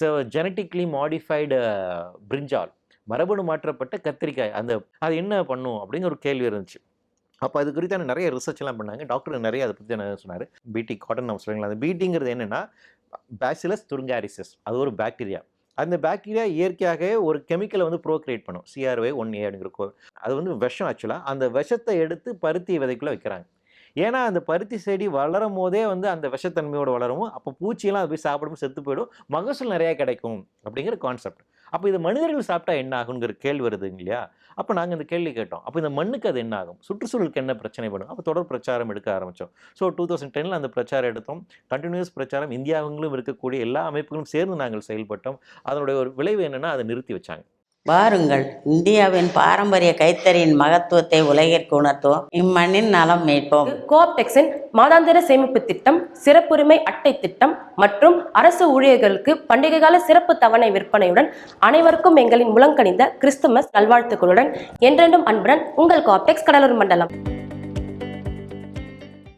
So genetically modified பிரிஞ்சால் மரபணு மாற்றப்பட்ட கத்திரிக்காய் அந்த அது என்ன பண்ணும் அப்படிங்கிற ஒரு கேள்வி இருந்துச்சு. அப்போ அது குறித்தான நிறைய ரிசர்ச்லாம் பண்ணாங்க. டாக்டர் நிறைய அதை பற்றி என்ன சொன்னார்? பீட்டி காட்டன் நம்ம சொல்லுங்களா அந்த பீட்டிங்கிறது என்னென்னா பேசிலஸ் துருங்காரிசஸ் அது ஒரு பாக்டீரியா அந்த பாக்டீரியா இயற்கையாகவே ஒரு கெமிக்கலை வந்து ப்ரோக்ரியேட் பண்ணும். சிஆர்ஒய் ஒன் ஏ அப்படிங்கிற கோ- அது வந்து விஷம் ஆக்சுவலாக அந்த விஷத்தை எடுத்து பருத்தி விதைக்குள்ளே வைக்கிறாங்க. ஏன்னா அந்த பருத்தி செடி வளரும் போதே வந்து அந்த விஷத்தன்மையோடு வளரும் அப்போ பூச்சியெல்லாம் அது போய் சாப்பிடும் செத்து போயிடும். மகசூல் நிறையா கிடைக்கும் அப்படிங்கிற கான்செப்ட் அப்போ இது மனிதர்கள் சாப்பிட்டா என்ன ஆகுங்கிற கேள்வி வருதுங்க இல்லையா? அப்போ நாங்கள் இந்த கேள்வி கேட்டோம். அப்போ இந்த மண்ணுக்கு அது என்ன ஆகும்? சுற்றுச்சூழலுக்கு என்ன பிரச்சனை பண்ணும் அப்போ தொடர் பிரச்சாரம் எடுக்க ஆரம்பித்தோம் ஸோ டூ தௌசண்ட் டெனில் அந்த பிரச்சாரம் எடுத்தோம். கண்டினியூஸ் பிரச்சாரம். இந்தியாவிலும் இருக்கக்கூடிய எல்லா அமைப்புகளும் சேர்ந்து நாங்கள் செயல்பட்டோம். அதனுடைய ஒரு விளைவு என்னென்னா அதை நிறுத்தி வச்சாங்க. வாருங்கள். இந்தியாவின் பாரம்பரிய கைத்தறியின் மகத்துவத்தை உலகிற்கு உணர்த்துவோம். இம்மண்ணின் நலம் மீட்போம். கோஆப்டெக்ஸின் மாதாந்திர சேமிப்பு திட்டம் சிறப்புரிமை அட்டை திட்டம் மற்றும் அரசு ஊழியர்களுக்கு பண்டிகை கால சிறப்பு தவணை விற்பனையுடன் அனைவருக்கும் எங்களின் முழங்கணிந்த கிறிஸ்துமஸ் நல்வாழ்த்துக்களுடன் என்றென்றும் அன்புடன் உங்கள் கோஆப்டெக்ஸ் கடலூர் மண்டலம்.